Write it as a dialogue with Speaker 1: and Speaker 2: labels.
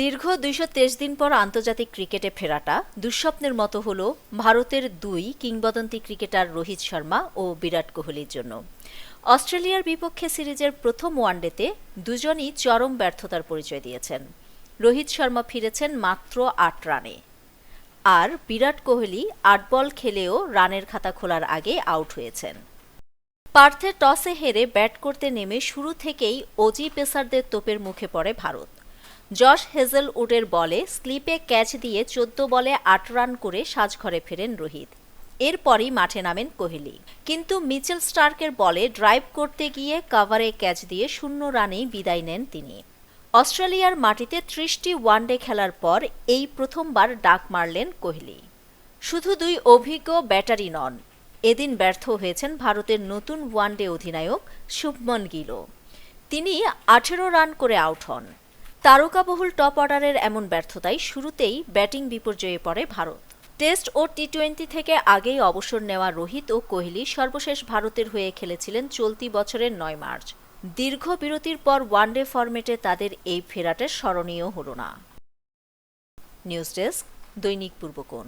Speaker 1: দীর্ঘ দুইশ তেইশ দিন পর আন্তর্জাতিক ক্রিকেটে ফেরাটা দুঃস্বপ্নের মতো হল ভারতের দুই কিংবদন্তি ক্রিকেটার রোহিত শর্মা ও বিরাট কোহলির জন্য। অস্ট্রেলিয়ার বিপক্ষে সিরিজের প্রথম ওয়ানডেতে দুজনই চরম ব্যর্থতার পরিচয় দিয়েছেন। রোহিত শর্মা ফিরেছেন মাত্র আট রানে। আর বিরাট কোহলি আট বল খেলেও রানের খাতা খোলার আগে আউট হয়েছেন। পার্থে টসে হেরে ব্যাট করতে নেমে শুরু থেকেই অজি পেসারদের তোপের মুখে পড়ে ভারত। জশ হেজেলউডের বলে স্লিপে ক্যাচ দিয়ে চোদ্দ বলে আট রান করে সাজঘরে ফেরেন রোহিত। এরপরই মাঠে নামেন কোহলি। কিন্তু মিচেল স্টার্কের বলে ড্রাইভ করতে গিয়ে কাভারে ক্যাচ দিয়ে শূন্য রানেই বিদায় নেন তিনি। অস্ট্রেলিয়ার মাটিতে ত্রিশটি ওয়ানডে খেলার পর এই প্রথমবার ডাক মারলেন কোহলি। শুধু দুই অভিজ্ঞ ব্যাটারি নন, এদিন ব্যর্থ হয়েছেন ভারতের নতুন ওয়ানডে অধিনায়ক শুভমন গিলও। তিনি আঠেরো রান করে আউট হন। তারকাবহুল টপ অর্ডারের এমন ব্যর্থতায় শুরুতেই ব্যাটিং বিপর্যয়ে পড়ে ভারত। টেস্ট ও টি টোয়েন্টি থেকে আগেই অবসর নেওয়া রোহিত ও কোহলি সর্বশেষ ভারতের হয়ে খেলেছিলেন চলতি বছরের নয় মার্চ। দীর্ঘ বিরতির পর ওয়ানডে ফরম্যাটে তাদের এই ফেরাটা স্মরণীয় হল না। নিউজ ডেস্ক দৈনিক পূর্বকোণ।